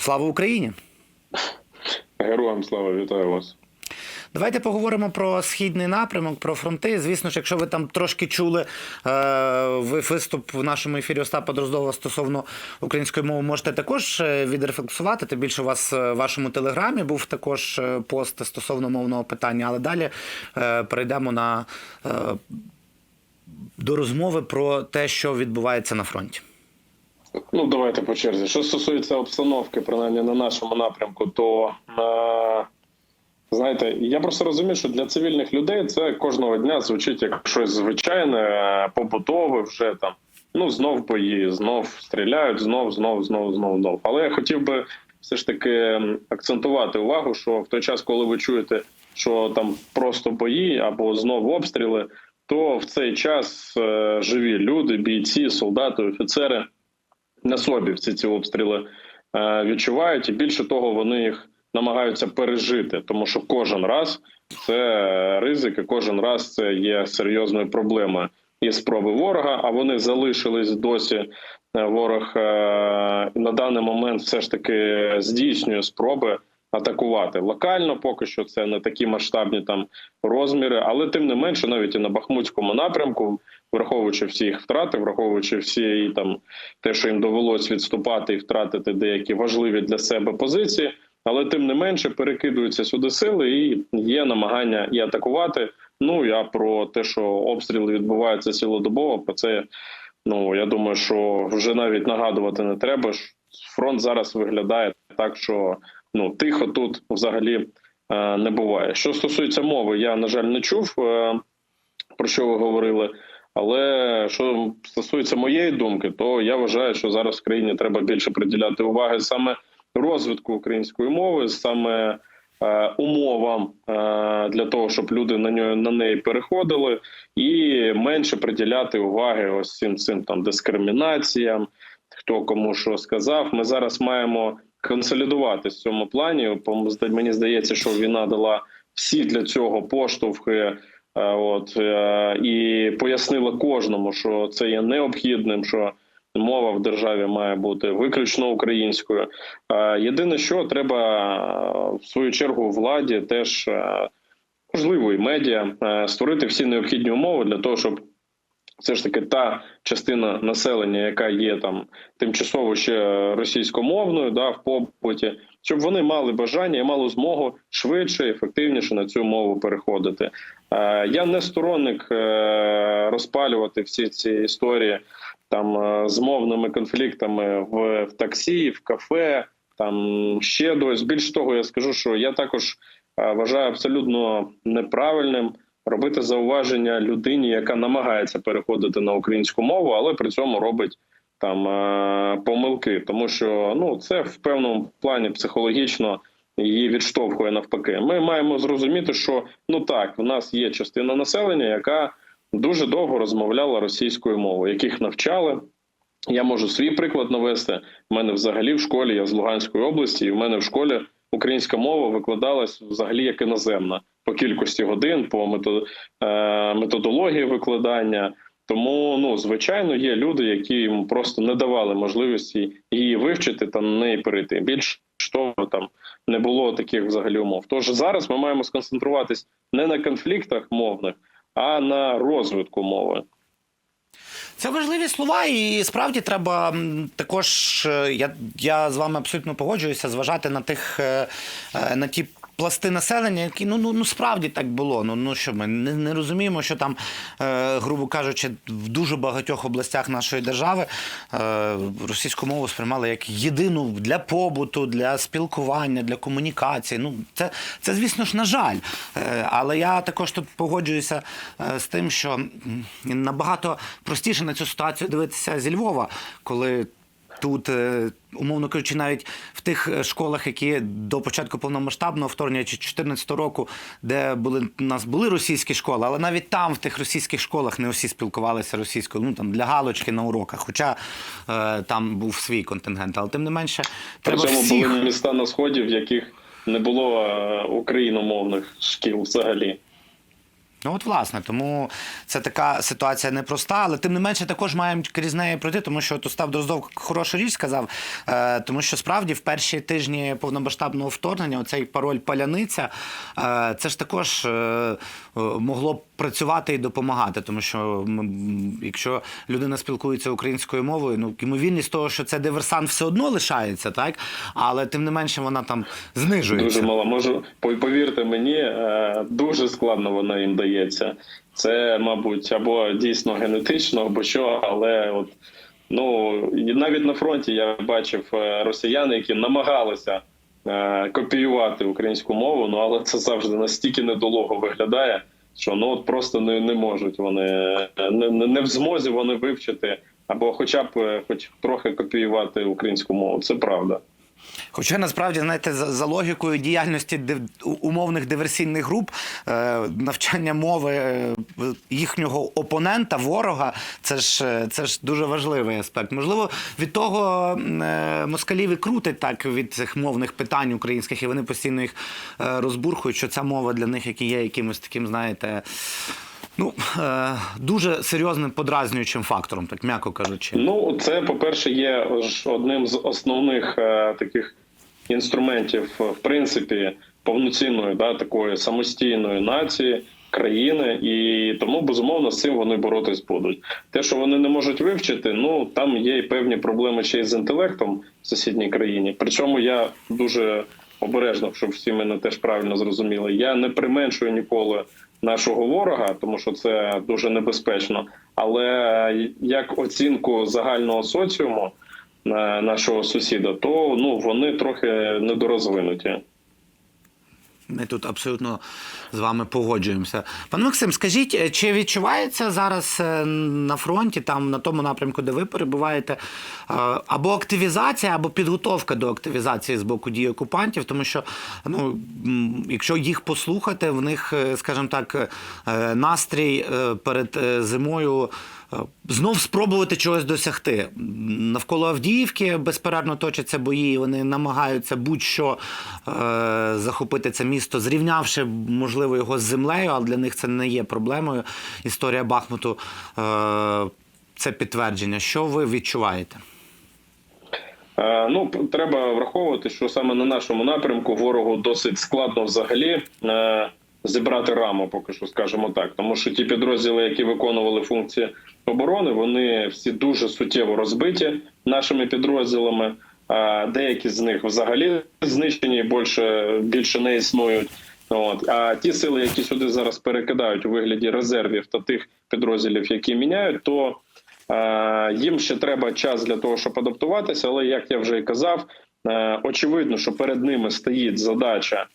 Слава Україні! Героям слава, вітаю вас. Давайте поговоримо про східний напрямок, про фронти. Звісно ж, якщо ви там трошки чули е, ви виступ в нашому ефірі Остапа Дроздова стосовно української мови, можете також е, відрефлексувати. Тим більше у вас е, в вашому телеграмі був також е, пост стосовно мовного питання. Але далі е, перейдемо на е, до розмови про те, що відбувається на фронті. Ну давайте по черзі. Що стосується обстановки, принаймні на нашому напрямку, то е, знаєте, я просто розумію, що для цивільних людей це кожного дня звучить як щось звичайне, е, побутове, вже там. Ну знов бої, знов стріляють, знов, знов, знов, знов, знов. Але я хотів би все ж таки акцентувати увагу, що в той час, коли ви чуєте, що там просто бої або знов обстріли, то в цей час е, живі люди, бійці, солдати, офіцери на собі всі ці обстріли е, відчувають, і більше того, вони їх намагаються пережити, тому що кожен раз це ризик, і кожен раз це є серйозною проблемою і спроби ворога. А вони залишились досі. Е, Ворог е, на даний момент все ж таки здійснює спроби атакувати локально. Поки що це не такі масштабні там розміри, але тим не менше, навіть і на Бахмутському напрямку, враховуючи всі їх втрати, враховуючи всі і там те, що їм довелось відступати і втратити деякі важливі для себе позиції, але тим не менше перекидуються сюди сили, і є намагання і атакувати. Ну я про те, що обстріли відбуваються цілодобово, про це ну я думаю, що вже навіть нагадувати не треба. Фронт зараз виглядає так, що ну тихо тут взагалі е, не буває. Що стосується мови, я на жаль не чув е, про що ви говорили. Але що стосується моєї думки, то я вважаю, що зараз в країні треба більше приділяти уваги саме розвитку української мови, саме е, умовам е, для того, щоб люди на нього на неї переходили, і менше приділяти уваги ось цим цим там дискримінаціям, хто кому що сказав. Ми зараз маємо консолідуватись в цьому плані. Мені здається, що війна дала всі для цього поштовхи. Е, От е, і пояснила кожному, що це є необхідним, що мова в державі має бути виключно українською. Е, Єдине, що треба в свою чергу владі, теж можливо, і медіа створити всі необхідні умови для того, щоб все ж таки та частина населення, яка є там тимчасово ще російськомовною, да в побуті, щоб вони мали бажання і мали змогу швидше, і ефективніше на цю мову переходити. Е, Я не сторонник е, розпалювати всі ці історії там е, з мовними конфліктами в, в таксі, в кафе, там ще дось. Більш того, я скажу, що я також вважаю абсолютно неправильним робити зауваження людині, яка намагається переходити на українську мову, але при цьому робить там е, помилки, тому що ну це в певному плані психологічно її відштовхує навпаки. Ми маємо зрозуміти, що ну так, в нас є частина населення, яка дуже довго розмовляла російською мовою, яких навчали. Я можу свій приклад навести. У мене взагалі в школі, я з Луганської області, і в мене в школі українська мова викладалась взагалі як іноземна по кількості годин, по е, методології викладання. Тому, ну звичайно, є люди, які йому просто не давали можливості її вивчити та на неї перейти. Більш того, там не було таких взагалі умов. Тож зараз ми маємо сконцентруватись не на конфліктах мовних, а на розвитку мови. Це важливі слова, і справді треба також. е, Я, я з вами абсолютно погоджуюся, зважати на тих е, е, на ті. Пласти населення, які ну ну ну справді так було. Ну ну що ми не, не розуміємо, що там, е, грубо кажучи, в дуже багатьох областях нашої держави е, російську мову сприймали як єдину для побуту, для спілкування, для комунікації. Ну це, це звісно ж, на жаль. Е, але я також тут погоджуюся е, з тим, що набагато простіше на цю ситуацію дивитися зі Львова, коли. Тут, е, умовно кажучи, навіть в тих е, школах, які до початку повномасштабного вторгнення чи 2014 року, де були у нас були російські школи, але навіть там, в тих російських школах, не усі спілкувалися російською, ну там для галочки на уроках, хоча е, там був свій контингент. Але тим не менше, треба всіх... були міста на сході, в яких не було е, україномовних шкіл взагалі. Ну от власне, тому це така ситуація непроста, але тим не менше також маємо крізь неї пройти, тому що от Остап Дроздов хорошу річ сказав. Е, тому що справді в перші тижні повномасштабного вторгнення оцей пароль паляниця е, це ж також е, могло б працювати і допомагати, тому що якщо людина спілкується українською мовою, ну ймовірність того, що це диверсант все одно лишається, так але тим не менше вона там знижується. Дуже мало. Можу повірте мені, е, дуже складно вона їм дається. Це, мабуть, або дійсно генетично, або що, але от ну навіть на фронті я бачив е, росіян, які намагалися е, копіювати українську мову, ну але це завжди настільки недолого виглядає, що ну от просто не, не можуть вони е, не, не в змозі вони вивчити або хоча б хоч трохи копіювати українську мову. Це правда. Хоча насправді, знаєте, за, за логікою діяльності див, умовних диверсійних груп, е, навчання мови е, їхнього опонента, ворога, це ж, е, це ж дуже важливий аспект. Можливо, від того е, москалів і так від цих мовних питань українських, і вони постійно їх е, розбурхують, що ця мова для них як є якимось таким, знаєте. Ну, е, дуже серйозним подразнюючим фактором, так м'яко кажучи. Ну, це, по-перше, є одним з основних е, таких інструментів, е, в принципі, повноцінної, да, такої самостійної нації, країни, і тому безумовно з цим вони боротись будуть. Те, що вони не можуть вивчити, ну там є і певні проблеми ще й з інтелектом в сусідній країні. Причому я дуже обережно, щоб всі мене теж правильно зрозуміли. Я не применшую ніколи нашого ворога, тому що це дуже небезпечно. Але як оцінку загального соціуму е, нашого сусіда, то ну вони трохи недорозвинуті. Ми тут абсолютно з вами погоджуємося. Пане Максим, скажіть, е, чи відчувається зараз е, на фронті, там на тому напрямку, де ви перебуваєте, е, або активізація, або підготовка до активізації з боку дій окупантів? Тому що, ну, якщо їх послухати, в них, скажімо так, настрій перед зимою. Е, Знов спробувати чогось досягти. Навколо Авдіївки безперервно точаться бої. Вони намагаються будь-що е, захопити це місто, зрівнявши, можливо, його з землею, але для них це не є проблемою. Історія Бахмуту е, це підтвердження. Що ви відчуваєте? Ну, треба враховувати, що саме на нашому напрямку ворогу досить складно взагалі зібрати раму, поки що скажімо так. Тому що ті підрозділи, які виконували функції оборони, вони всі дуже суттєво розбиті нашими підрозділами. Деякі з них взагалі знищені, більше більше не існують. От а ті сили, які сюди зараз перекидають у вигляді резервів та тих підрозділів, які міняють, то Е, Їм ще треба час для того, щоб адаптуватися, але як я вже і казав, е, очевидно, що перед ними стоїть задача,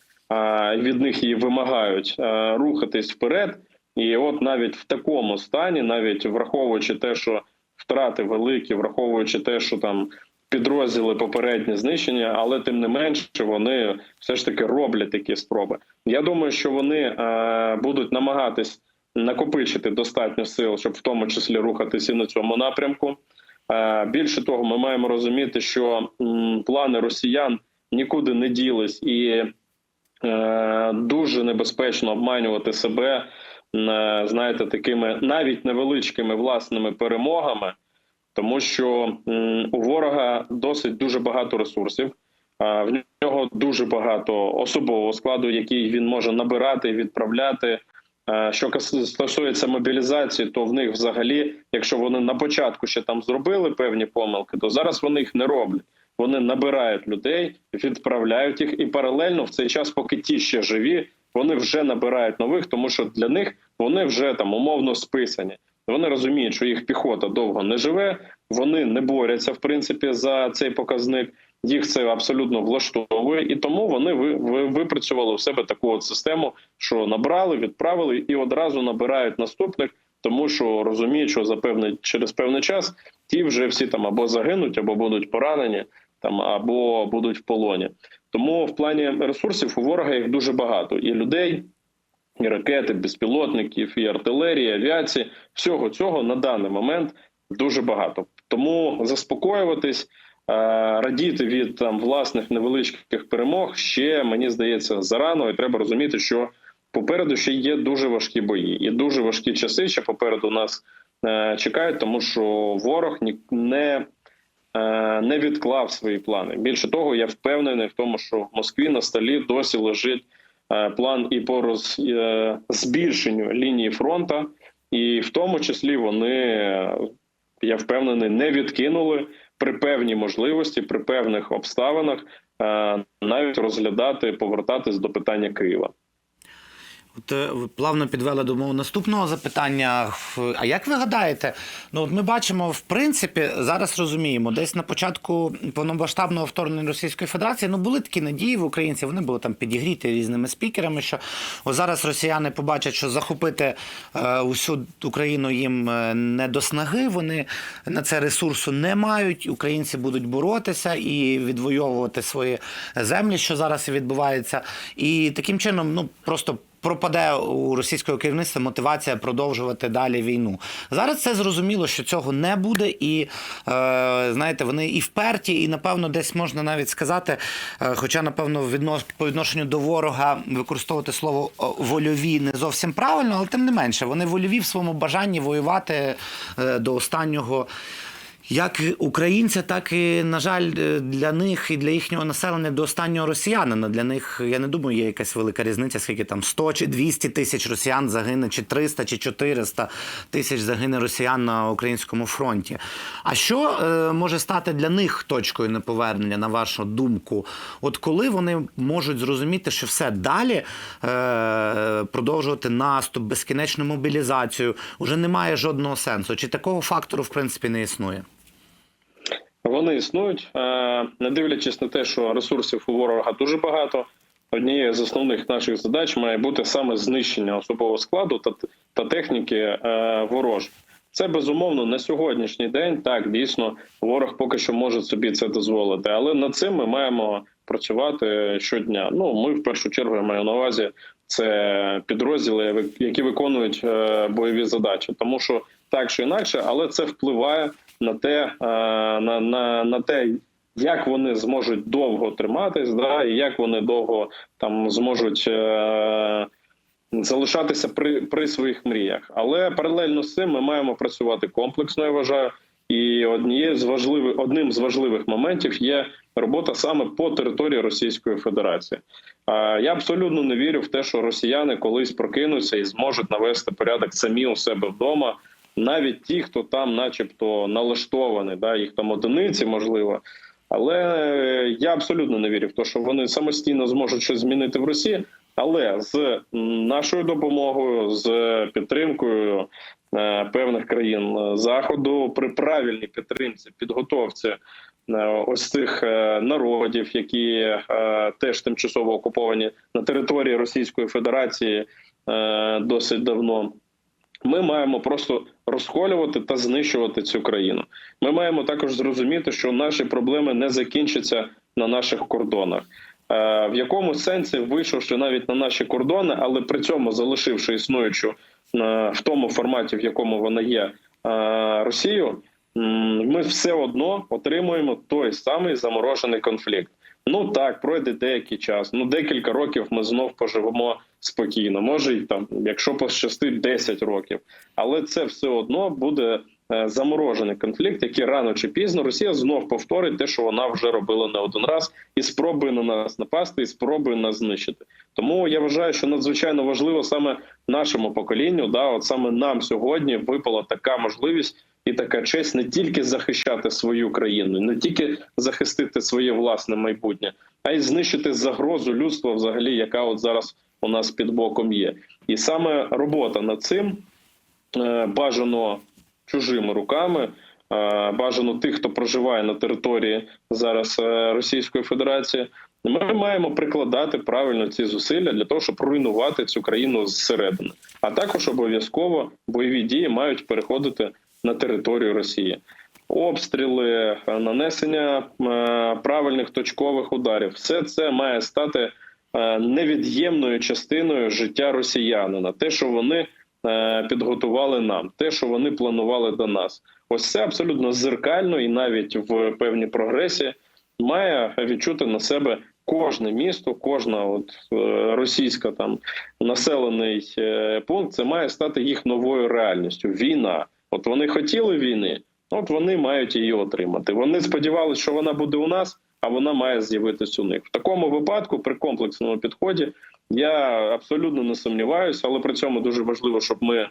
від них її вимагають рухатись вперед. І от навіть в такому стані, навіть враховуючи те, що втрати великі, враховуючи те, що там підрозділи попередні знищені, але тим не менше вони все ж таки роблять такі спроби. Я думаю, що вони будуть намагатись накопичити достатньо сил, щоб в тому числі рухатися на цьому напрямку. Більше того, ми маємо розуміти, що плани росіян нікуди не ділись, і дуже небезпечно обманювати себе, е, знаєте, такими навіть невеличкими власними перемогами, тому що у ворога досить дуже багато ресурсів. В нього дуже багато особового складу, який він може набирати, відправляти. Е, Що стосується мобілізації, то в них взагалі, якщо вони на початку ще там зробили певні помилки, то зараз вони їх не роблять. Вони набирають людей, відправляють їх, і паралельно в цей час, поки ті ще живі, вони вже набирають нових, тому що для них вони вже там умовно списані. Вони розуміють, що їх піхота довго не живе, вони не борються в принципі за цей показник. Їх це абсолютно влаштовує, і тому вони ви, ви випрацювали у себе таку от систему, що набрали, відправили і одразу набирають наступних, тому що розуміють, що за певний через певний час ті вже всі там або загинуть, або будуть поранені, там або будуть в полоні. Тому в плані ресурсів у ворога їх дуже багато і людей, і ракети, безпілотників, і артилерії, і авіації. Всього цього на даний момент дуже багато. Тому заспокоюватись, е, радіти від там власних невеличких перемог ще мені здається зарано, і треба розуміти, що попереду ще є дуже важкі бої, і дуже важкі часи ще попереду нас е, чекають, тому що ворог не, не відклав свої плани. Більше того, я впевнений в тому, що в Москві на столі досі лежить е, план і по роз, е, збільшенню лінії фронту, і в тому числі вони, е, я впевнений, не відкинули при певній можливості, при певних обставинах е, навіть розглядати, повертатись до питання Києва. От плавно підвели до мого наступного запитання. А як ви гадаєте? Ну от ми бачимо, в принципі, зараз розуміємо, десь на початку повномасштабного вторгнення Російської Федерації ну були такі надії в українців. Вони були там підігріті різними спікерами. Що ось зараз росіяни побачать, що захопити е, усю Україну їм е, не до снаги. Вони на це ресурсу не мають. Українці будуть боротися і відвоювати свої землі, що зараз відбувається. І таким чином, ну просто пропаде у російського керівництва мотивація продовжувати далі війну. Зараз це зрозуміло, що цього не буде, і е, знаєте, вони і вперті, і напевно десь можна навіть сказати, е, хоча напевно віднос, по відношенню до ворога використовувати слово вольові не зовсім правильно, але тим не менше, вони вольові в своєму бажанні воювати е, до останнього. Як українця, так і, на жаль, е, для них і для їхнього населення до останнього росіянина. Для них, я не думаю, є якась велика різниця, скільки там 100 чи 200 тисяч росіян загине, чи 300 чи 400 тисяч загине росіян на українському фронті. А що е, може стати для них точкою неповернення, на вашу думку? От коли вони можуть зрозуміти, що все далі е, продовжувати наступ, безкінечну мобілізацію, вже немає жодного сенсу. Чи такого фактору в принципі не існує? Вони існують, е, не дивлячись на те, що ресурсів у ворога дуже багато. Однією з основних наших задач має бути саме знищення особового складу та, та техніки е, ворожих. Це безумовно на сьогоднішній день. Так дійсно ворог поки що може собі це дозволити, але над цим ми маємо працювати щодня. Ну ми в першу чергу маю на увазі це підрозділи, які виконують е, бойові задачі, тому що так чи інакше, але це впливає на те, е, на, на, на те, як вони зможуть довго триматись, да, і як вони довго там зможуть е, залишатися при, при своїх мріях. Але паралельно з цим ми маємо працювати комплексно. Я вважаю. І однією з важливих одним з важливих моментів є робота саме по території Російської Федерації. А я абсолютно не вірю в те, що росіяни колись прокинуться і зможуть навести порядок самі у себе вдома. Навіть ті, хто там, начебто, налаштований, да, їх там одиниці, можливо. Але я абсолютно не вірю в те, що вони самостійно зможуть щось змінити в Росії. Але з нашою допомогою, з підтримкою е, певних країн е, заходу при правильній підтримці, підготовці е, ось цих народів, які теж тимчасово окуповані на території Російської Федерації досить давно. Ми маємо просто розколювати та знищувати цю країну. Ми маємо також зрозуміти, що наші проблеми не закінчаться на наших кордонах. Е, В якому сенсі вийшовши навіть на наші кордони, але при цьому залишивши існуючу е, в тому форматі, в якому вона є е, Росію, ми все одно отримуємо той самий заморожений конфлікт. Ну так, пройде деякий час. Ну декілька років ми знов поживемо спокійно. Може й там, якщо пощастить 10 років, але це все одно буде е, заморожений конфлікт, який рано чи пізно Росія знов повторить те, що вона вже робила не один раз, і спробує на нас напасти, і спробує нас знищити. Тому я вважаю, що надзвичайно важливо саме нашому поколінню, да, от саме нам сьогодні випала така можливість. І така честь не тільки захищати свою країну, не тільки захистити своє власне майбутнє, а й знищити загрозу людства, взагалі, яка от зараз у нас під боком є. І саме робота над цим е, бажано чужими руками, е, бажано тих, хто проживає на території зараз е, Російської Федерації. Ми маємо прикладати правильно ці зусилля для того, щоб руйнувати цю країну зсередини. А також обов'язково бойові дії мають переходити на територію Росії. Обстріли, нанесення правильних точкових ударів все це має стати невід'ємною частиною життя росіянина. Те, що вони е, підготували нам, те, що вони планували до нас, ось це абсолютно зеркально і навіть в певній прогресі має відчути на себе кожне місто, кожна от е, російська там населений е, пункт, це має стати їх новою реальністю. Війна. От вони хотіли війни, от вони мають її отримати. Вони сподівалися, що вона буде у нас, а вона має з'явитися у них. В такому випадку, при комплексному підході, я абсолютно не сумніваюся, але при цьому дуже важливо, щоб ми,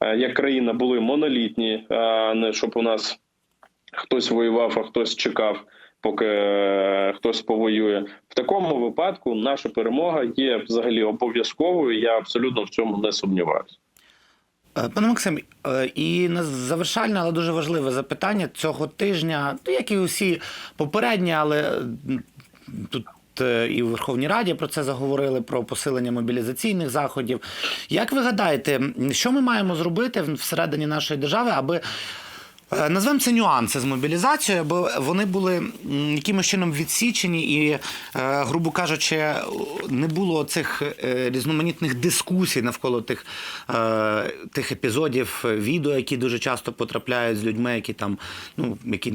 е, як країна, були монолітні, а не щоб у нас хтось воював, а хтось чекав, поки е, хтось повоює. В такому випадку наша перемога є взагалі обов'язковою. Я абсолютно в цьому не сумніваюся. Е, Пане Максим, е, і завершальне, але дуже важливе запитання цього тижня, ну, як і усі попередні, але тут. е, І в Верховній Раді про це заговорили про посилення мобілізаційних заходів. Як ви гадаєте, що ми маємо зробити всередині нашої держави, аби назвемо це нюанси з мобілізацією, аби вони були якимось чином відсічені і, е, грубо кажучи, не було цих е, різноманітних дискусій навколо тих, е, тих епізодів відео, які дуже часто потрапляють з людьми, які там, ну які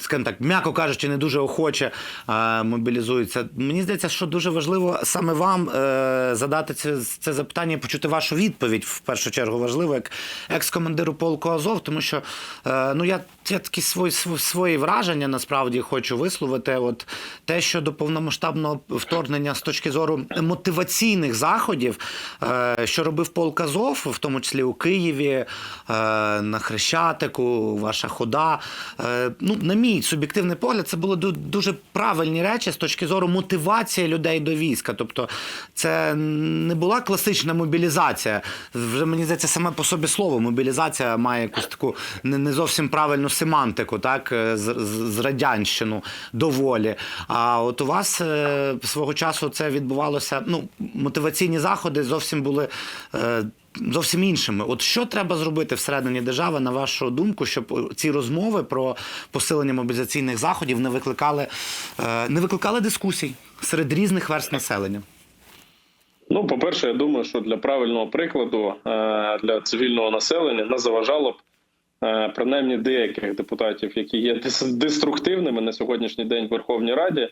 скажімо так, м'яко кажучи, не дуже охоче е, мобілізуються. Мені здається, що дуже важливо саме вам е, задати це, це запитання, і почути вашу відповідь в першу чергу важливо, як екс-командиру полку Азов, тому що е, ну я, я такі свої, свої враження насправді хочу висловити. От те, що до повномасштабного вторгнення з точки зору мотиваційних заходів, е, що робив полк Азов, в тому числі у Києві, е, на Хрещатику, ваша хода. Е, ну, на мій суб'єктивний погляд, це були дуже правильні речі з точки зору мотивації людей до війська. Тобто, це не була класична мобілізація. Вже мені здається, саме по собі слово мобілізація має якусь таку не, не зовсім правильну семантику, так е, з, з, радянщину доволі. А от у вас е, свого часу це відбувалося. Ну, мотиваційні заходи зовсім були. Е, Зовсім іншими. От що треба зробити всередині держави, на вашу думку, щоб ці розмови про посилення мобілізаційних заходів не викликали, не викликали дискусій серед різних верст населення? Ну, по-перше, я думаю, що для правильного прикладу для цивільного населення не заважало б принаймні деяких депутатів, які є деструктивними на сьогоднішній день в Верховній Раді,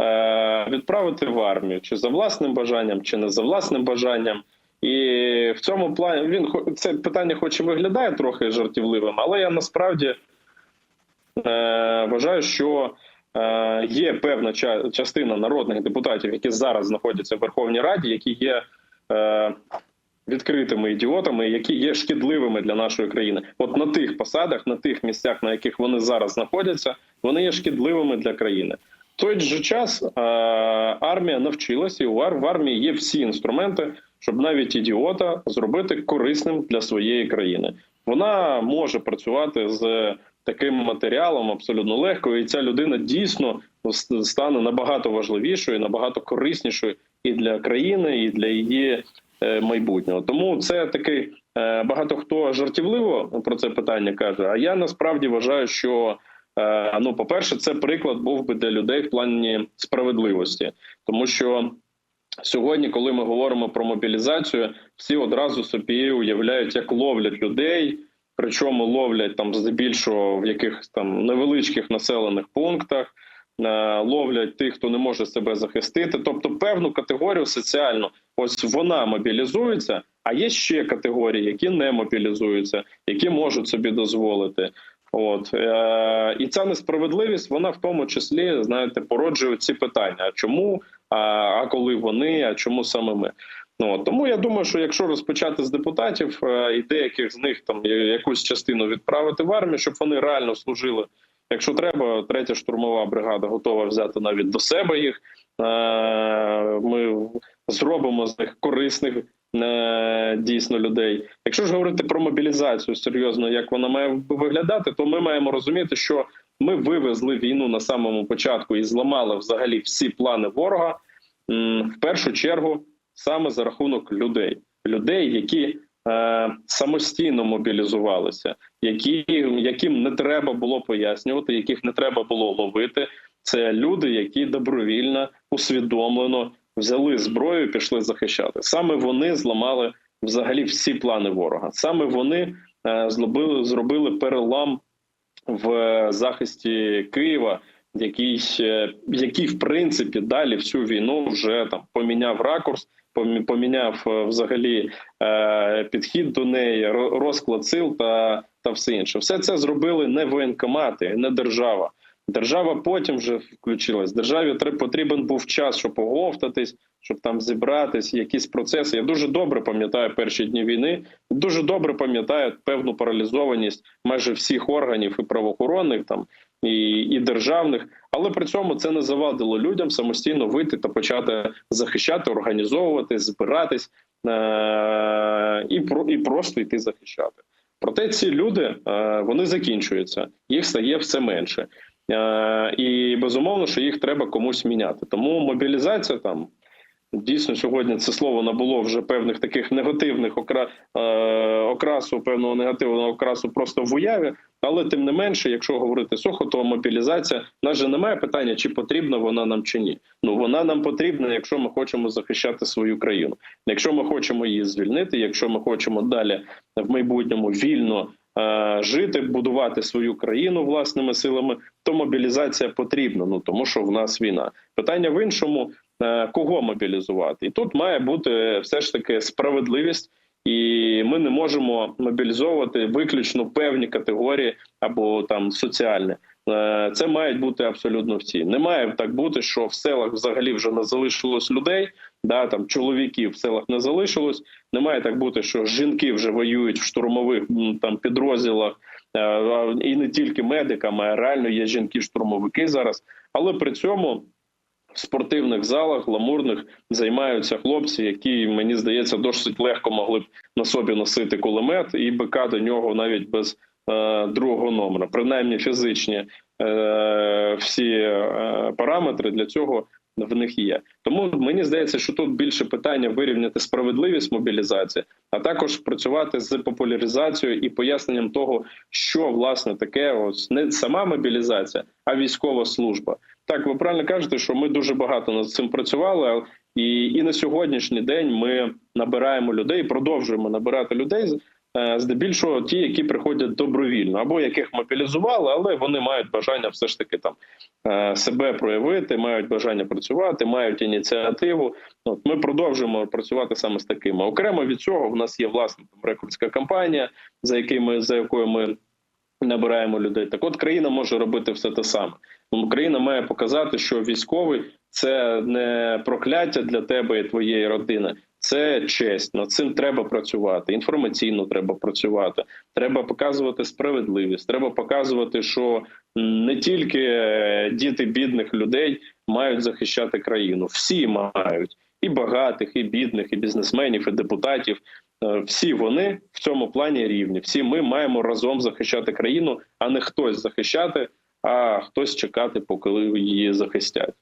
е, відправити в армію чи за власним бажанням, чи не за власним бажанням. І в цьому плані він це питання, хоч і виглядає трохи жартівливим, але я насправді е, вважаю, що е, є певна частина народних депутатів, які зараз знаходяться в Верховній Раді, які є е, відкритими ідіотами, які є шкідливими для нашої країни. От на тих посадах, на тих місцях, на яких вони зараз знаходяться, вони є шкідливими для країни. В той же час е, армія навчилася, і в армії є всі інструменти, щоб навіть ідіота зробити корисним для своєї країни. Вона може працювати з таким матеріалом абсолютно легко, і ця людина дійсно стане набагато важливішою, набагато кориснішою і для країни, і для її майбутнього. Тому це такий е, багато хто жартівливо про це питання каже. А я насправді вважаю, що е, ну, по-перше, це приклад був би для людей в плані справедливості, тому що. Сьогодні, коли ми говоримо про мобілізацію, всі одразу собі уявляють, як ловлять людей, причому ловлять там здебільшого в якихось там невеличких населених пунктах, е, ловлять тих, хто не може себе захистити. Тобто, певну категорію соціальну, ось вона мобілізується. А є ще категорії, які не мобілізуються, які можуть собі дозволити. От е, і ця несправедливість, вона в тому числі знаєте, породжує ці питання: а чому, а, а коли вони, а чому саме ми? Ну тому я думаю, що якщо розпочати з депутатів е, і деяких з них там якусь частину відправити в армію, щоб вони реально служили. Якщо треба, третя штурмова бригада готова взяти навіть до себе їх. Е, Ми зробимо з них корисних е, дійсно людей. Якщо ж говорити про мобілізацію серйозно, як вона має виглядати, то ми маємо розуміти, що ми вивезли війну на самому початку і зламали взагалі всі плани ворога в першу чергу саме за рахунок людей, людей, які е, самостійно мобілізувалися, які яким не треба було пояснювати, яких не треба було ловити. Це люди, які добровільно усвідомлено взяли зброю, і пішли захищати. Саме вони зламали взагалі всі плани ворога. Саме вони е, зробили, зробили перелам в захисті Києва який, е, який в принципі далі всю війну вже там поміняв ракурс, помі- поміняв е, взагалі підхід до неї, ро- розклад сил та, та все інше. Все це зробили не воєнкомати, не держава. Держава потім вже включилась. Державі потрібен був час, щоб оговтатись, щоб там зібратись, якісь процеси. Я дуже добре пам'ятаю перші дні війни. Дуже добре пам'ятаю певну паралізованість майже всіх органів і правоохоронних там і, і державних, але при цьому це не завадило людям самостійно вийти та почати захищати, організовувати, збиратись е- і про і просто йти захищати. Проте ці люди е, вони закінчуються, їх стає все менше. Е, І безумовно, що їх треба комусь міняти. Тому мобілізація там дійсно сьогодні це слово набуло вже певних таких негативних окра... е, окрасу, певного негативного окрасу просто в уяві. Але тим не менше, якщо говорити сухо, то мобілізація нас же немає питання, чи потрібна вона нам чи ні. Ну вона нам потрібна, якщо ми хочемо захищати свою країну. Якщо ми хочемо її звільнити, якщо ми хочемо далі в майбутньому вільно е, жити, будувати свою країну власними силами, то мобілізація потрібна. Ну тому що в нас війна. Питання в іншому: кого мобілізувати, і тут має бути все ж таки справедливість. І ми не можемо мобілізовувати виключно певні категорії або там соціальні. Е, Це мають бути абсолютно всі. Не має так бути, що в селах взагалі вже не залишилось людей. Да, там чоловіків в селах не залишилось. Не має так бути, що жінки вже воюють в штурмових там підрозділах, е, і не тільки медиками, а реально є жінки-штурмовики зараз. Але при цьому в спортивних залах гламурних займаються хлопці, які мені здається досить легко могли б на собі носити кулемет і бика до нього навіть без е, другого номера. Принаймні фізичні е, всі е, параметри для цього в них є. Тому мені здається, що тут більше питання вирівняти справедливість мобілізації, а також працювати з популяризацією і поясненням того, що власне таке ось не сама мобілізація, а військова служба. Так, ви правильно кажете, що ми дуже багато над цим працювали, і, і на сьогоднішній день ми набираємо людей, продовжуємо набирати людей. е, Здебільшого ті, які приходять добровільно, або яких мобілізували, але вони мають бажання все ж таки там е, себе проявити, мають бажання працювати, мають ініціативу. От ми продовжуємо працювати саме з такими. Окремо від цього, в нас є власна там, рекрутська кампанія, за якими за якою ми набираємо людей. Так, от країна може робити все те саме. Тому країна має показати, що військовий це не прокляття для тебе і твоєї родини. Це честь, над цим треба працювати. Інформаційно треба працювати. Треба показувати справедливість. Треба показувати, що не тільки е, діти бідних людей мають захищати країну. Всі мають і багатих, і бідних, і бізнесменів, і депутатів. Е, Всі вони в цьому плані рівні. Всі ми маємо разом захищати країну, а не хтось захищати, а хтось чекати, поки її захистять.